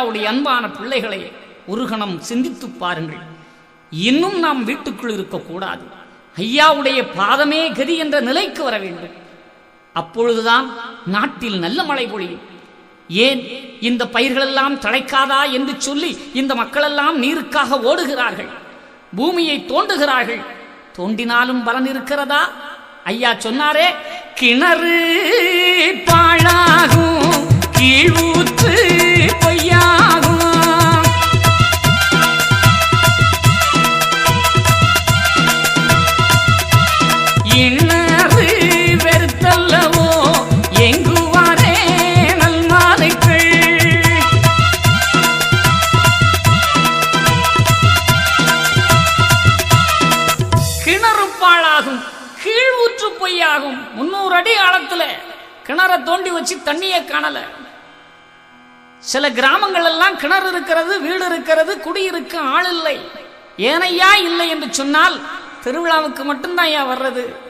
ஐயாவுடைய அன்பான பிள்ளைகளை ஒரு கணம் சிந்தித்து பாருங்கள். இன்னும் நாம் வீட்டுக்குள் இருக்கக்கூடாது. ஐயாவுடைய பாதமே கதி என்ற நிலைக்கு வர வேண்டும். அப்பொழுதுதான் நாட்டில் நல்ல மழை பொழியும். ஏன்? இந்த பயிர்களெல்லாம் தழைக்காதா என்று சொல்லி இந்த மக்களெல்லாம் நீருக்காக ஓடுகிறார்கள். பூமியை தோண்டுகிறார்கள். தோண்டினாலும் பலன் இருக்கிறதா? ஐயா சொன்னாரே கிணறு இணறு வெறுத்தல்லவோ? எங்குவாரே நல்மாலைகள். கிணறு பாழாகும் கீழ் ஊற்று பொய்யாகும். முன்னூறு அடி ஆழத்துல கிணற தோண்டி வச்சு தண்ணியை காணல. சில கிராமங்கள் எல்லாம் கிணறு இருக்கிறது வீடு இருக்கிறது குடியிருக்க ஆள் இல்லை. ஏனையா இல்லை என்று சொன்னால் திருவிழாவுக்கு மட்டும்தான் ஐயா வர்றது?